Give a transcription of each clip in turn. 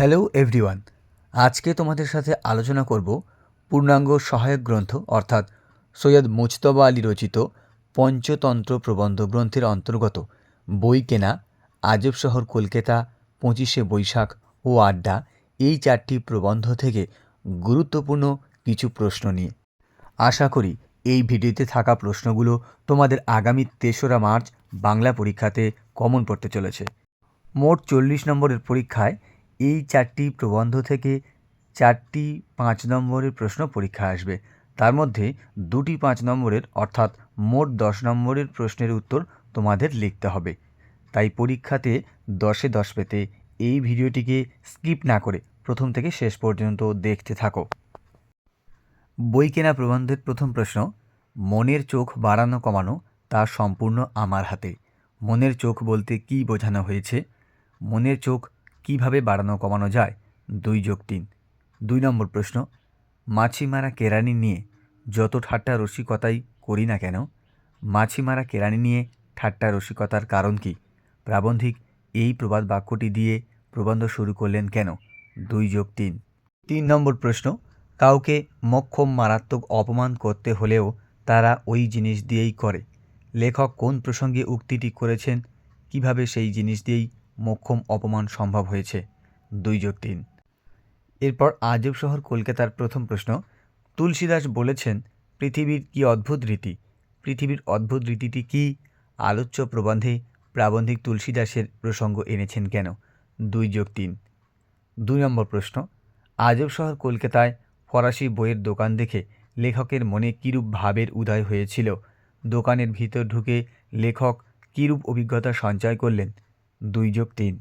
Hello everyone, আজকে তোমাদের সাথে আলোচনা করব পূর্ণাঙ্গ সহায়ক গ্রন্থ অর্থাৎ সৈয়দ মুজতবা আলী রচিত পঞ্চতন্ত্র প্রবন্ধ গ্রন্থের অন্তর্গত বই কেনা, আজব শহর কলকাতা, পঁচিশে বৈশাখ ও আড্ডা এই চারটি প্রবন্ধ থেকে গুরুত্বপূর্ণ কিছু প্রশ্ন নিয়ে। আশা করি এই ভিডিওতে থাকা প্রশ্নগুলো তোমাদের আগামী তেসরা মার্চ বাংলা পরীক্ষাতে কমন পড়তে চলেছে। মোট চল্লিশ নম্বরের পরীক্ষায় এই চারটি প্রবন্ধ থেকে চারটি পাঁচ নম্বরের প্রশ্ন পরীক্ষা আসবে। তার মধ্যে দুটি পাঁচ নম্বরের অর্থাৎ মোট দশ নম্বরের প্রশ্নের উত্তর তোমাদের লিখতে হবে। তাই পরীক্ষাতে দশে দশ পেতে এই ভিডিওটিকে স্কিপ না করে প্রথম থেকে শেষ পর্যন্ত দেখতে থাকো। বই কেনা প্রবন্ধের প্রথম প্রশ্ন, মনের চোখ বাড়ানো কমানো তা সম্পূর্ণ আমার হাতে। মনের চোখ বলতে কী বোঝানো হয়েছে? মনের চোখ কীভাবে বাড়ানো কমানো যায়? দুই যোগ তিন। দুই নম্বর প্রশ্ন মাছি মারা কেরানি নিয়ে যত ঠাট্টা রসিকতাই করি না কেন মাছি মারা কেরানি নিয়ে ঠাট্টা রসিকতার কারণ কি? প্রাবন্ধিক এই প্রবাদ বাক্যটি দিয়ে প্রবন্ধ শুরু করলেন কেন? দুই যোগ তিন। তিন নম্বর প্রশ্ন, কাউকে মক্ষম মারাত্মক অপমান করতে হলেও তারা ওই জিনিস দিয়েই করে। লেখক কোন প্রসঙ্গে উক্তিটি করেছেন? কীভাবে সেই জিনিস দিয়েই মোক্ষম অপমান সম্ভব হয়েছে। দুই যোগ তিন। এরপর আজব শহর কলকাতার প্রথম প্রশ্ন, তুলসীদাস বলেছেন, পৃথিবীর কি অদ্ভুত রীতি? পৃথিবীর অদ্ভুত রীতিটি কি? আলোচ্য প্রবন্ধে প্রাবন্ধিক তুলসীদাসের প্রসঙ্গ এনেছেন কেন? দুই যোগ তিন। দুই নম্বর প্রশ্ন, আজব শহর কলকাতায় ফরাসি বইয়ের দোকান দেখে লেখকের মনে কীরূপ ভাবের উদয় হয়েছিল? দোকানের ভিতর ঢুকে লেখক কীরূপ অভিজ্ঞতা সঞ্চয় করলেন? দুই যোগ তিন।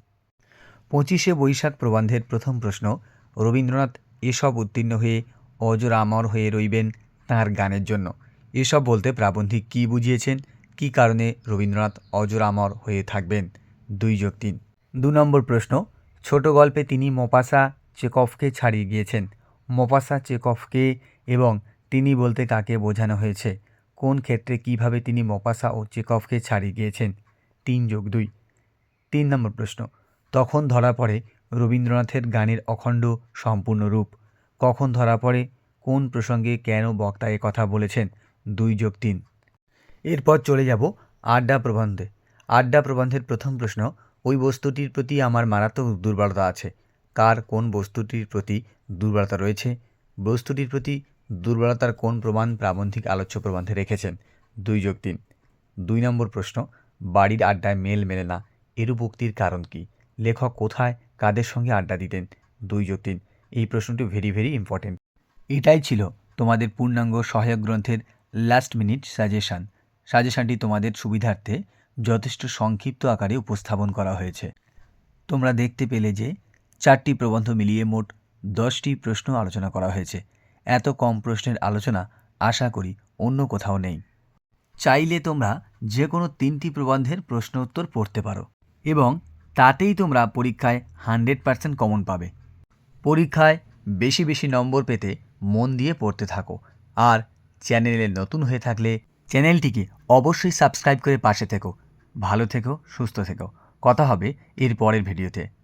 পঁচিশে বৈশাখ প্রবন্ধের প্রথম প্রশ্ন, রবীন্দ্রনাথ এসব উত্তীর্ণ হয়ে অজরামর হয়ে রইবেন তাঁর গানের জন্য। এসব বলতে প্রাবন্ধিক কী বুঝিয়েছেন? কী কারণে রবীন্দ্রনাথ অজর আমর হয়ে থাকবেন? দুই যোগ তিন। দু নম্বর প্রশ্ন, ছোট গল্পে তিনি মোপাসা চেকফকে ছাড়িয়ে গিয়েছেন। মোপাসা চেকফকে এবং তিনি বলতে কাকে বোঝানো হয়েছে? কোন ক্ষেত্রে কীভাবে তিনি মোপাসা ও চেকফকে ছাড়িয়ে গিয়েছেন? তিন যোগ দুই। তিন নম্বর প্রশ্ন, তখন ধরা পড়ে রবীন্দ্রনাথের গানের অখণ্ড সম্পূর্ণ রূপ। কখন ধরা পড়ে, কোন প্রসঙ্গে কেন বক্তা এ কথা বলেছেন? দুই যোগ তিন। এরপর চলে যাব আড্ডা প্রবন্ধে। আড্ডা প্রবন্ধের প্রথম প্রশ্ন, ওই বস্তুটির প্রতি আমার মারাত্মক দুর্বলতা আছে। কার কোন বস্তুটির প্রতি দুর্বলতা রয়েছে? বস্তুটির প্রতি দুর্বলতার কোন প্রমাণ প্রাবন্ধিক আলোচ্য প্রবন্ধে রেখেছেন? দুই যোগ তিন। দুই নম্বর প্রশ্ন, বাড়ির আড্ডায় মেল মেলে না। এরূপ উক্তির কারণ কি? লেখক কোথায়? কাদের সঙ্গে আড্ডা দিতেন? দুই যোগ তিন। এই প্রশ্নটি ভেরি ভেরি ইম্পর্টেন্ট এটাই ছিল তোমাদের পূর্ণাঙ্গ সহায়ক গ্রন্থের লাস্ট মিনিট সাজেশান সাজেশানটি তোমাদের সুবিধার্থে যথেষ্ট সংক্ষিপ্ত আকারে উপস্থাপন করা হয়েছে। তোমরা দেখতে পেলে যে চারটি প্রবন্ধ মিলিয়ে মোট দশটি প্রশ্ন আলোচনা করা হয়েছে। এত কম প্রশ্নের আলোচনা আশা করি অন্য কোথাও নেই। চাইলে তোমরা যে কোনো তিনটি প্রবন্ধের প্রশ্ন উত্তর পড়তে পারো। এবং তাতেই তোমরা পরীক্ষায় হান্ড্রেড পার্সেন্ট কমন পাবে। পরীক্ষায় বেশি বেশি নম্বর পেতে মন দিয়ে পড়তে থাকো। আর চ্যানেলে নতুন হয়ে থাকলে চ্যানেলটিকে অবশ্যই সাবস্ক্রাইব করে পাশে থেকো। ভালো থেকো, সুস্থ থেকো। কথা হবে এর পরের ভিডিওতে।